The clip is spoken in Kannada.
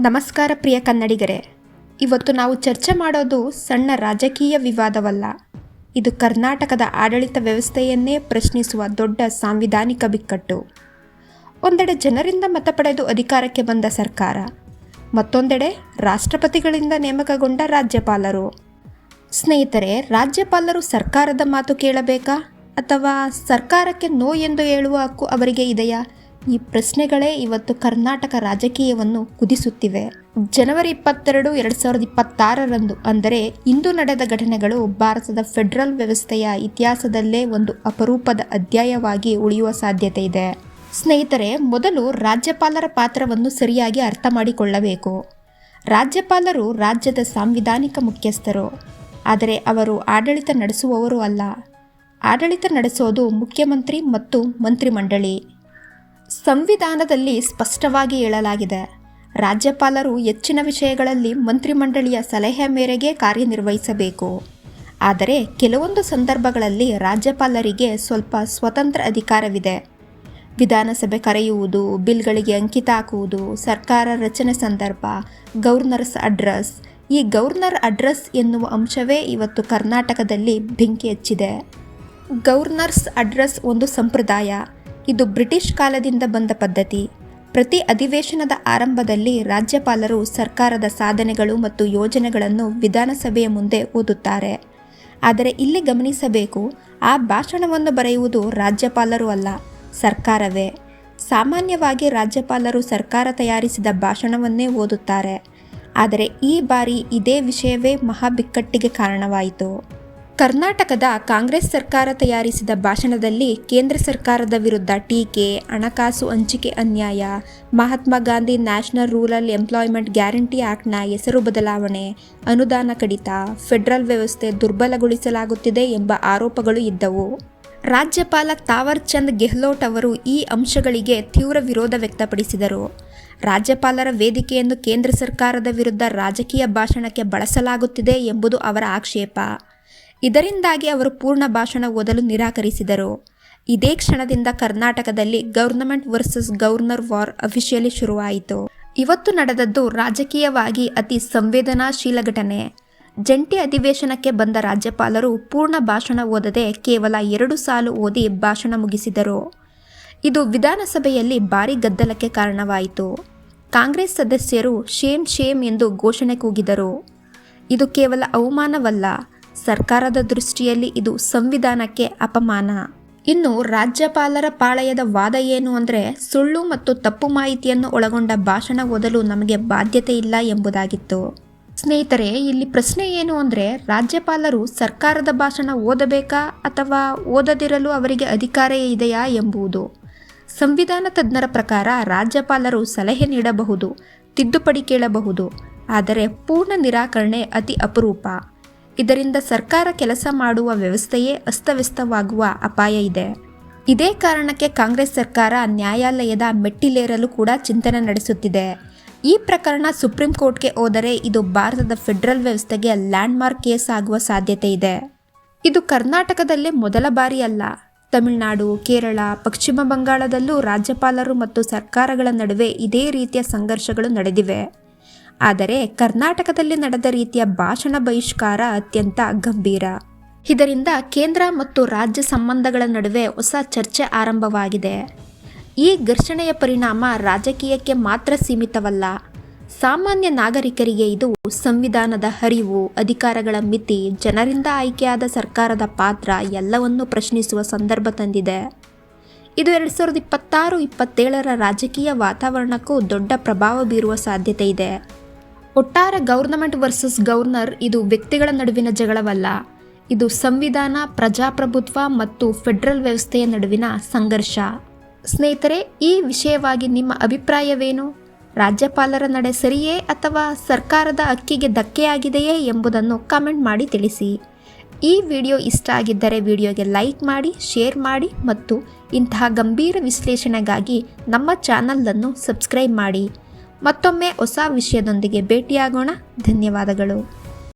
ನಮಸ್ಕಾರ ಪ್ರಿಯ ಕನ್ನಡಿಗರೇ. ಇವತ್ತು ನಾವು ಚರ್ಚೆ ಮಾಡೋದು ಸಣ್ಣ ರಾಜಕೀಯ ವಿವಾದವಲ್ಲ. ಇದು ಕರ್ನಾಟಕದ ಆಡಳಿತ ವ್ಯವಸ್ಥೆಯನ್ನೇ ಪ್ರಶ್ನಿಸುವ ದೊಡ್ಡ ಸಾಂವಿಧಾನಿಕ ಬಿಕ್ಕಟ್ಟು. ಒಂದೆಡೆ ಜನರಿಂದ ಮತ ಪಡೆದು ಅಧಿಕಾರಕ್ಕೆ ಬಂದ ಸರ್ಕಾರ. ಮತ್ತೊಂದೆಡೆ ರಾಷ್ಟ್ರಪತಿಗಳಿಂದ ನೇಮಕಗೊಂಡ ರಾಜ್ಯಪಾಲರು. ಸ್ನೇಹಿತರೆ, ರಾಜ್ಯಪಾಲರು ಸರ್ಕಾರದ ಮಾತು ಕೇಳಬೇಕಾ? ಅಥವಾ ಸರ್ಕಾರಕ್ಕೆ ನೋ ಎಂದು ಹೇಳುವ ಹಕ್ಕು ಅವರಿಗೆ ಇದೆಯಾ? ಈ ಪ್ರಶ್ನೆಗಳೇ ಇವತ್ತು ಕರ್ನಾಟಕ ರಾಜಕೀಯವನ್ನು ಕುದಿಸುತ್ತಿವೆ. ಜನವರಿ ಇಪ್ಪತ್ತೆರಡು, ಎರಡು ಸಾವಿರದ ಇಪ್ಪತ್ತಾರರಂದು ಅಂದರೆ ಇಂದು ನಡೆದ ಘಟನೆಗಳು ಭಾರತದ ಫೆಡರಲ್ ವ್ಯವಸ್ಥೆಯ ಇತಿಹಾಸದಲ್ಲೇ ಒಂದು ಅಪರೂಪದ ಅಧ್ಯಾಯವಾಗಿ ಉಳಿಯುವ ಸಾಧ್ಯತೆ ಇದೆ. ಸ್ನೇಹಿತರೆ, ಮೊದಲು ರಾಜ್ಯಪಾಲರ ಪಾತ್ರವನ್ನು ಸರಿಯಾಗಿ ಅರ್ಥ ಮಾಡಿಕೊಳ್ಳಬೇಕು. ರಾಜ್ಯಪಾಲರು ರಾಜ್ಯದ ಸಾಂವಿಧಾನಿಕ ಮುಖ್ಯಸ್ಥರು. ಆದರೆ ಅವರು ಆಡಳಿತ ನಡೆಸುವವರು ಅಲ್ಲ. ಆಡಳಿತ ನಡೆಸೋದು ಮುಖ್ಯಮಂತ್ರಿ ಮತ್ತು ಮಂತ್ರಿಮಂಡಳಿ. ಸಂವಿಧಾನದಲ್ಲಿ ಸ್ಪಷ್ಟವಾಗಿ ಹೇಳಲಾಗಿದೆ. ರಾಜ್ಯಪಾಲರು ಹೆಚ್ಚಿನ ವಿಷಯಗಳಲ್ಲಿ ಮಂತ್ರಿಮಂಡಳಿಯ ಸಲಹೆ ಮೇರೆಗೆ ಕಾರ್ಯನಿರ್ವಹಿಸಬೇಕು. ಆದರೆ ಕೆಲವೊಂದು ಸಂದರ್ಭಗಳಲ್ಲಿ ರಾಜ್ಯಪಾಲರಿಗೆ ಸ್ವಲ್ಪ ಸ್ವತಂತ್ರ ಅಧಿಕಾರವಿದೆ. ವಿಧಾನಸಭೆ ಕರೆಯುವುದು, ಬಿಲ್ಗಳಿಗೆ ಅಂಕಿತ ಹಾಕುವುದು, ಸರ್ಕಾರ ರಚನೆ ಸಂದರ್ಭ, ಗವರ್ನರ್ಸ್ ಅಡ್ರೆಸ್ ಈ ಗವರ್ನರ್ ಅಡ್ರೆಸ್ ಎನ್ನುವ ಅಂಶವೇ ಇವತ್ತು ಕರ್ನಾಟಕದಲ್ಲಿ ಬೆಂಕಿ ಹಚ್ಚಿದೆ. ಗವರ್ನರ್ಸ್ ಅಡ್ರೆಸ್ ಒಂದು ಸಂಪ್ರದಾಯ. ಇದು ಬ್ರಿಟಿಷ್ ಕಾಲದಿಂದ ಬಂದ ಪದ್ಧತಿ. ಪ್ರತಿ ಅಧಿವೇಶನದ ಆರಂಭದಲ್ಲಿ ರಾಜ್ಯಪಾಲರು ಸರ್ಕಾರದ ಸಾಧನೆಗಳು ಮತ್ತು ಯೋಜನೆಗಳನ್ನು ವಿಧಾನಸಭೆಯ ಮುಂದೆ ಓದುತ್ತಾರೆ. ಆದರೆ ಇಲ್ಲಿ ಗಮನಿಸಬೇಕು, ಆ ಭಾಷಣವನ್ನು ಬರೆಯುವುದು ರಾಜ್ಯಪಾಲರು ಅಲ್ಲ, ಸರ್ಕಾರವೇ. ಸಾಮಾನ್ಯವಾಗಿ ರಾಜ್ಯಪಾಲರು ಸರ್ಕಾರ ತಯಾರಿಸಿದ ಭಾಷಣವನ್ನೇ ಓದುತ್ತಾರೆ. ಆದರೆ ಈ ಬಾರಿ ಇದೇ ವಿಷಯವೇ ಮಹಾಬಿಕ್ಕಟ್ಟಿಗೆ ಕಾರಣವಾಯಿತು. ಕರ್ನಾಟಕದ ಕಾಂಗ್ರೆಸ್ ಸರ್ಕಾರ ತಯಾರಿಸಿದ ಭಾಷಣದಲ್ಲಿ ಕೇಂದ್ರ ಸರ್ಕಾರದ ವಿರುದ್ಧ ಟೀಕೆ, ಹಣಕಾಸು ಹಂಚಿಕೆ ಅನ್ಯಾಯ, Mahatma Gandhi national rural employment guarantee ಆ್ಯಕ್ಟ್ನ ಹೆಸರು ಬದಲಾವಣೆ, ಅನುದಾನ ಕಡಿತ, ಫೆಡರಲ್ ವ್ಯವಸ್ಥೆ ದುರ್ಬಲಗೊಳಿಸಲಾಗುತ್ತಿದೆ ಎಂಬ ಆರೋಪಗಳು ಇದ್ದವು. ರಾಜ್ಯಪಾಲ ತಾವರ್ ಚಂದ್ ಗೆಹ್ಲೋಟ್ ಅವರು ಈ ಅಂಶಗಳಿಗೆ ತೀವ್ರ ವಿರೋಧ ವ್ಯಕ್ತಪಡಿಸಿದರು. ರಾಜ್ಯಪಾಲರ ವೇದಿಕೆಯನ್ನು ಕೇಂದ್ರ ಸರ್ಕಾರದ ವಿರುದ್ಧ ರಾಜಕೀಯ ಭಾಷಣಕ್ಕೆ ಬಳಸಲಾಗುತ್ತಿದೆ ಎಂಬುದು ಅವರ ಆಕ್ಷೇಪ. ಇದರಿಂದಾಗಿ ಅವರು ಪೂರ್ಣ ಭಾಷಣ ಓದಲು ನಿರಾಕರಿಸಿದರು. ಇದೇ ಕ್ಷಣದಿಂದ ಕರ್ನಾಟಕದಲ್ಲಿ government versus governor war officially ಶುರುವಾಯಿತು. ಇವತ್ತು ನಡೆದದ್ದು ರಾಜಕೀಯವಾಗಿ ಅತಿ ಸಂವೇದನಾಶೀಲ ಘಟನೆ. ಜಂಟಿ ಅಧಿವೇಶನಕ್ಕೆ ಬಂದ ರಾಜ್ಯಪಾಲರು ಪೂರ್ಣ ಭಾಷಣ ಓದದೆ ಕೇವಲ ಎರಡು ಸಾಲು ಓದಿ ಭಾಷಣ ಮುಗಿಸಿದರು. ಇದು ವಿಧಾನಸಭೆಯಲ್ಲಿ ಭಾರಿ ಗದ್ದಲಕ್ಕೆ ಕಾರಣವಾಯಿತು. ಕಾಂಗ್ರೆಸ್ ಸದಸ್ಯರು ಶೇಮ್ ಶೇಮ್ ಎಂದು ಘೋಷಣೆ ಕೂಗಿದರು. ಇದು ಕೇವಲ ಅವಮಾನವಲ್ಲ. ಸರ್ಕಾರದ ದೃಷ್ಟಿಯಲ್ಲಿ ಇದು ಸಂವಿಧಾನಕ್ಕೆ ಅಪಮಾನ. ಇನ್ನು ರಾಜ್ಯಪಾಲರ ಪಾಳಯದ ವಾದ ಏನು ಅಂದರೆ ಸುಳ್ಳು ಮತ್ತು ತಪ್ಪು ಮಾಹಿತಿಯನ್ನು ಒಳಗೊಂಡ ಭಾಷಣ ಓದಲು ನಮಗೆ ಬಾಧ್ಯತೆ ಇಲ್ಲ ಎಂಬುದಾಗಿತ್ತು. ಸ್ನೇಹಿತರೆ, ಇಲ್ಲಿ ಪ್ರಶ್ನೆ ಏನು ಅಂದರೆ ರಾಜ್ಯಪಾಲರು ಸರ್ಕಾರದ ಭಾಷಣ ಓದಬೇಕಾ ಅಥವಾ ಓದದಿರಲು ಅವರಿಗೆ ಅಧಿಕಾರ ಇದೆಯಾ ಎಂಬುದು. ಸಂವಿಧಾನ ತಜ್ಞರ ಪ್ರಕಾರ ರಾಜ್ಯಪಾಲರು ಸಲಹೆ ನೀಡಬಹುದು, ತಿದ್ದುಪಡಿ ಕೇಳಬಹುದು, ಆದರೆ ಪೂರ್ಣ ನಿರಾಕರಣೆ ಅತಿ ಅಪರೂಪ. ಇದರಿಂದ ಸರ್ಕಾರ ಕೆಲಸ ಮಾಡುವ ವ್ಯವಸ್ಥೆಯೇ ಅಸ್ತವ್ಯಸ್ತವಾಗುವ ಅಪಾಯ ಇದೆ. ಇದೇ ಕಾರಣಕ್ಕೆ ಕಾಂಗ್ರೆಸ್ ಸರ್ಕಾರ ನ್ಯಾಯಾಲಯದ ಮೆಟ್ಟಿಲೇರಲು ಕೂಡ ಚಿಂತನೆ ನಡೆಸುತ್ತಿದೆ. ಈ ಪ್ರಕರಣ ಸುಪ್ರೀಂ ಕೋರ್ಟ್ಗೆ ಹೋದರೆ ಇದು ಭಾರತದ ಫೆಡರಲ್ ವ್ಯವಸ್ಥೆಗೆ ಲ್ಯಾಂಡ್ಮಾರ್ಕ್ ಕೇಸ್ ಆಗುವ ಸಾಧ್ಯತೆ ಇದೆ. ಇದು ಕರ್ನಾಟಕದಲ್ಲೇ ಮೊದಲ ಬಾರಿ ಅಲ್ಲ ತಮಿಳುನಾಡು, ಕೇರಳ, ಪಶ್ಚಿಮ ಬಂಗಾಳದಲ್ಲೂ ರಾಜ್ಯಪಾಲರು ಮತ್ತು ಸರ್ಕಾರಗಳ ನಡುವೆ ಇದೇ ರೀತಿಯ ಸಂಘರ್ಷಗಳು ನಡೆದಿವೆ. ಆದರೆ ಕರ್ನಾಟಕದಲ್ಲಿ ನಡೆದ ರೀತಿಯ ಭಾಷಣ ಬಹಿಷ್ಕಾರ ಅತ್ಯಂತ ಗಂಭೀರ. ಇದರಿಂದ ಕೇಂದ್ರ ಮತ್ತು ರಾಜ್ಯ ಸಂಬಂಧಗಳ ನಡುವೆ ಹೊಸ ಚರ್ಚೆ ಆರಂಭವಾಗಿದೆ. ಈ ಘರ್ಷಣೆಯ ಪರಿಣಾಮ ರಾಜಕೀಯಕ್ಕೆ ಮಾತ್ರ ಸೀಮಿತವಲ್ಲ. ಸಾಮಾನ್ಯ ನಾಗರಿಕರಿಗೆ ಇದು ಸಂವಿಧಾನದ ಹರಿವು, ಅಧಿಕಾರಗಳ ಮಿತಿ, ಜನರಿಂದ ಆಯ್ಕೆಯಾದ ಸರ್ಕಾರದ ಪಾತ್ರ ಎಲ್ಲವನ್ನೂ ಪ್ರಶ್ನಿಸುವ ಸಂದರ್ಭ ತಂದಿದೆ. ಇದು ಎರಡು ಸಾವಿರದ ಇಪ್ಪತ್ತಾರು, ಇಪ್ಪತ್ತೇಳರ ರಾಜಕೀಯ ವಾತಾವರಣಕ್ಕೂ ದೊಡ್ಡ ಪ್ರಭಾವ ಬೀರುವ ಸಾಧ್ಯತೆ ಇದೆ. ಒಟ್ಟಾರೆ ಗೌರ್ನಮೆಂಟ್ ವರ್ಸಸ್ ಗವರ್ನರ್ ಇದು ವ್ಯಕ್ತಿಗಳ ನಡುವಿನ ಜಗಳವಲ್ಲ. ಇದು ಸಂವಿಧಾನ, ಪ್ರಜಾಪ್ರಭುತ್ವ ಮತ್ತು ಫೆಡರಲ್ ವ್ಯವಸ್ಥೆಯ ನಡುವಿನ ಸಂಘರ್ಷ. ಸ್ನೇಹಿತರೆ, ಈ ವಿಷಯವಾಗಿ ನಿಮ್ಮ ಅಭಿಪ್ರಾಯವೇನು? ರಾಜ್ಯಪಾಲರ ನಡೆ ಸರಿಯೇ ಅಥವಾ ಸರ್ಕಾರದ ಅಕ್ಕಿಗೆ ಧಕ್ಕೆಯಾಗಿದೆಯೇ ಎಂಬುದನ್ನು ಕಮೆಂಟ್ ಮಾಡಿ ತಿಳಿಸಿ. ಈ ವಿಡಿಯೋ ಇಷ್ಟ ಆಗಿದ್ದರೆ ವಿಡಿಯೋಗೆ ಲೈಕ್ ಮಾಡಿ ಶೇರ್ ಮಾಡಿ ಮತ್ತು ಇಂತಹ ಗಂಭೀರ ವಿಶ್ಲೇಷಣೆಗಾಗಿ ನಮ್ಮ ಚಾನಲನ್ನು ಸಬ್ಸ್ಕ್ರೈಬ್ ಮಾಡಿ. ಮತ್ತೊಮ್ಮೆ ಹೊಸ ವಿಷಯದೊಂದಿಗೆ ಭೇಟಿಯಾಗೋಣ. ಧನ್ಯವಾದಗಳು.